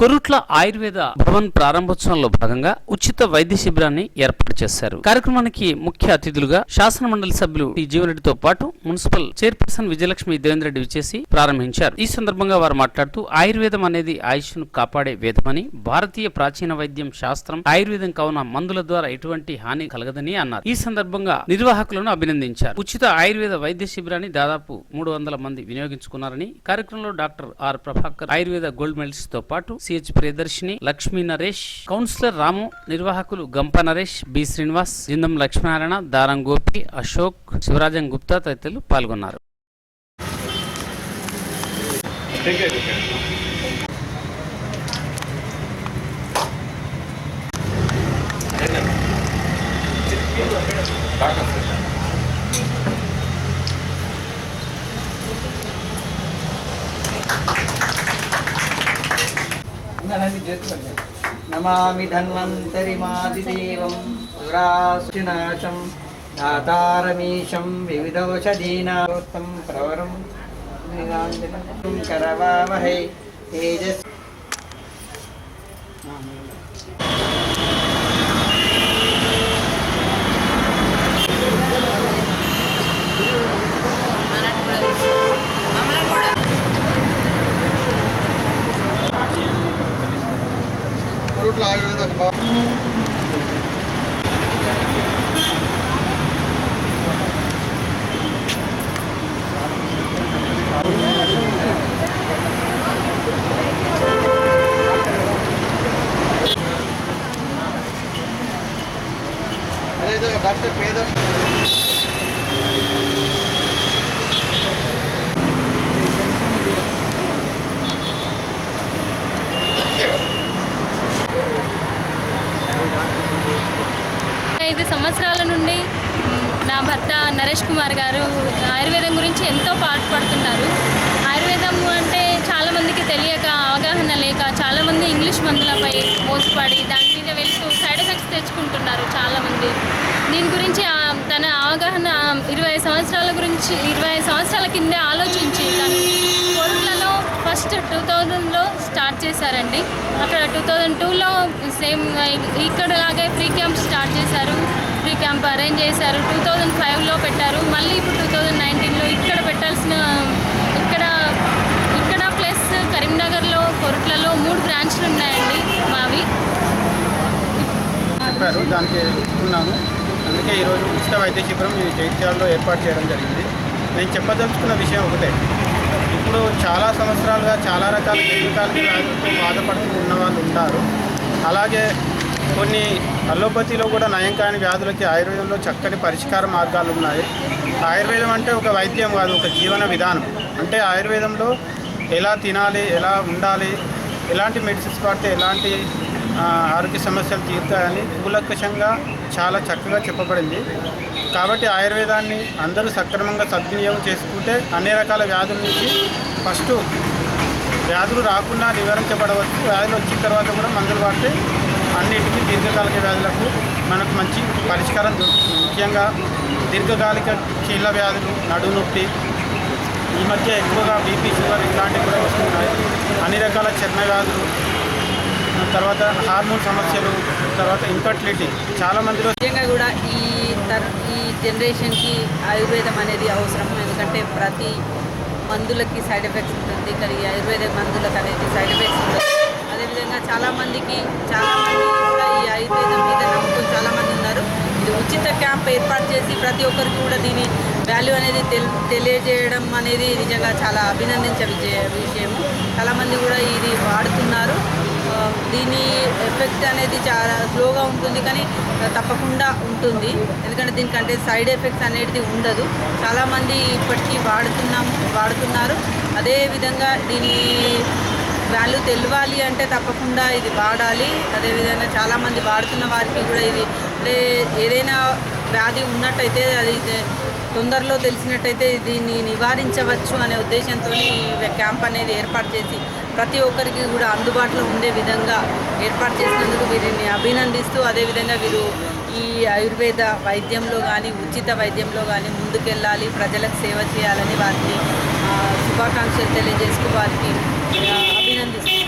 కొరుట్ల ఆయుర్వేద భవన్ ప్రారంభోత్సవంలో భాగంగా ఉచిత వైద్య శిబిరాన్ని ఏర్పాటు చేశారు. కార్యక్రమానికి ముఖ్య అతిథులుగా శాసన మండలి సభ్యులు టి. జీవన్రెడ్డితో పాటు మున్సిపల్ చైర్పర్సన్ విజయలక్ష్మి దేవేంద్ర రెడ్డి విచేసి ప్రారంభించారు. ఈ సందర్భంగా వారు మాట్లాడుతూ ఆయుర్వేదం అనేది ఆయుష్ను కాపాడే వేదమని భారతీయ ప్రాచీన వైద్యం శాస్త్రం ఆయుర్వేదం కావున మందుల ద్వారా ఎటువంటి హాని కలగదని అన్నారు. ఈ సందర్భంగా నిర్వాహకులను అభినందించారు. ఉచిత ఆయుర్వేద వైద్య శిబిరాన్ని దాదాపు మూడు వందల మంది వినియోగించుకున్నారని కార్యక్రమంలో doctor R Prabhakar Ayurveda gold మెడల్స్తో పాటు సిహెచ్ ప్రియదర్శిని లక్ష్మీ నరేష్ కౌన్సిలర్ రాము నిర్వాహకులు గంప నరేష్ బి శ్రీనివాస్ జిందం లక్ష్మీనారాయణ దారం గోపి అశోక్ శివరాజన్ గుప్తా తదితరులు పాల్గొన్నారు. నమామి ధన్వంతరిమాదిదేవం సురాసునాశం దాతారమీశం వివిధౌషధీనాం ప్రవరం. మృగాంజనం కరవావహై తేజస్ うん。ఐదు సంవత్సరాల నుండి నా భర్త నరేష్ కుమార్ గారు ఆయుర్వేదం గురించి ఎంతో పాటుపడుతున్నారు. ఆయుర్వేదం అంటే చాలామందికి తెలియక అవగాహన లేక చాలామంది ఇంగ్లీష్ మందులపై మోసపడి దాని మీద వెళ్తూ సైడ్ ఎఫెక్ట్స్ తెచ్చుకుంటున్నారు చాలామంది దీని గురించి తన అవగాహన ఇరవై సంవత్సరాల గురించి ఇరవై సంవత్సరాల కిందే ఆలోచించి తను ఫస్ట్ టూ థౌజండ్లో స్టార్ట్ చేశారండి. అక్కడ టూ థౌజండ్ టూలో సేమ్ ఇక్కడ లాగే ఫ్రీ క్యాంప్ స్టార్ట్ చేశారు. ఫ్రీ క్యాంప్ అరేంజ్ చేశారు. టూ థౌజండ్ ఫైవ్లో పెట్టారు. మళ్ళీ ఇప్పుడు టూ థౌజండ్ నైన్టీన్లో ఇక్కడ పెట్టాల్సిన ఇక్కడ ఇక్కడ ప్లస్ కరీంనగర్లో కొరుట్లలో మూడు బ్రాంచ్లు ఉన్నాయండి మావి. చెప్పారు. దానికి ఉన్నాము అందుకే ఈరోజు ఉచిత వైద్య శిబిరం ఈ ఏర్పాటు చేయడం జరిగింది. నేను చెప్పదలుచుకున్న విషయం ఒకటే. ఇప్పుడు చాలా సంవత్సరాలుగా చాలా రకాల దీర్ఘకాలిక వ్యాధులతో బాధపడుతూ ఉన్న వాళ్ళు ఉంటారు అలాగే కొన్ని అల్లోపతిలో కూడా నయం కాని వ్యాధులకి ఆయుర్వేదంలో చక్కటి పరిష్కార మార్గాలు ఉన్నాయి. ఆయుర్వేదం అంటే ఒక వైద్యం కాదు ఒక జీవన విధానం. అంటే ఆయుర్వేదంలో ఎలా తినాలి ఎలా ఉండాలి ఎలాంటి మెడిసిన్స్ వాడితే ఎలాంటి ఆరోగ్య సమస్యలు తీరుతాయని కూలంకషంగా చాలా చక్కగా చెప్పబడింది. కాబట్టి ఆయుర్వేదాన్ని అందరూ సక్రమంగా సద్వినియోగం చేసుకుంటే అన్ని రకాల వ్యాధుల నుంచి ఫస్ట్ వ్యాధులు రాకుండా నివారించబడవచ్చు. వ్యాధులు వచ్చిన తర్వాత కూడా మందులు వాడితే అన్నిటికీ దీర్ఘకాలిక వ్యాధులకు మనకు మంచి పరిష్కారం దొరుకుతుంది. ముఖ్యంగా దీర్ఘకాలిక కీళ్ళ వ్యాధులు నడుము నొప్పి ఈ మధ్య ఎక్కువగా బీపీ షుగర్ ఇట్లాంటివి కూడా వస్తున్నాయి. అన్ని రకాల చర్మ వ్యాధులు తర్వాత హార్మోన్ సమస్యలు తర్వాత ఇన్ఫర్టిలిటీ చాలా మంది నిజంగా కూడా ఈ తర్ ఈ జనరేషన్కి ఆయుర్వేదం అనేది అవసరం. ఎందుకంటే ప్రతి మందులకి సైడ్ ఎఫెక్ట్స్ ఉంటుంది. కానీ ఈ ఆయుర్వేద మందులకు అనేది సైడ్ ఎఫెక్ట్స్ ఉంటుంది. అదేవిధంగా చాలామందికి చాలామంది కూడా ఈ ఆయుర్వేదం మీద నమ్మకం చాలామంది ఉన్నారు. ఇది ఉచిత క్యాంప్ ఏర్పాటు చేసి ప్రతి ఒక్కరికి కూడా దీని వాల్యూ అనేది తెలియజేయడం అనేది నిజంగా చాలా అభినందించే విజయ- విషయము. చాలామంది కూడా ఇది వాడుతున్నారు ఆ, దీని ఎఫెక్ట్ అనేది చాలా స్లోగా ఉంటుంది కానీ తప్పకుండా ఉంటుంది. ఎందుకంటే దీనికంటే సైడ్ ఎఫెక్ట్స్ అనేది ఉండదు. చాలామంది ఇప్పటికీ వాడుతున్నాము వాడుతున్నారు. అదేవిధంగా దీని వాల్యూ తెలియాలి అంటే తప్పకుండా ఇది వాడాలి. అదేవిధంగా చాలామంది వాడుతున్న వారికి కూడా ఇది అంటే ఏదైనా వ్యాధి ఉన్నట్టయితే అది తొందరలో తెలిసినట్టయితే దీన్ని నివారించవచ్చు అనే ఉద్దేశంతో ఈ క్యాంప్ అనేది ఏర్పాటు చేసి ప్రతి ఒక్కరికి కూడా అందుబాటులో ఉండే విధంగా ఏర్పాటు చేసినందుకు వీరిని అభినందిస్తూ అదేవిధంగా వీరు ఈ ఆయుర్వేద వైద్యంలో కానీ ఉచిత వైద్యంలో కానీ ముందుకెళ్ళాలి ప్రజలకు సేవ చేయాలని వారికి శుభాకాంక్షలు తెలియజేస్తూ వారికి ఆ, అభినందిస్తున్నాను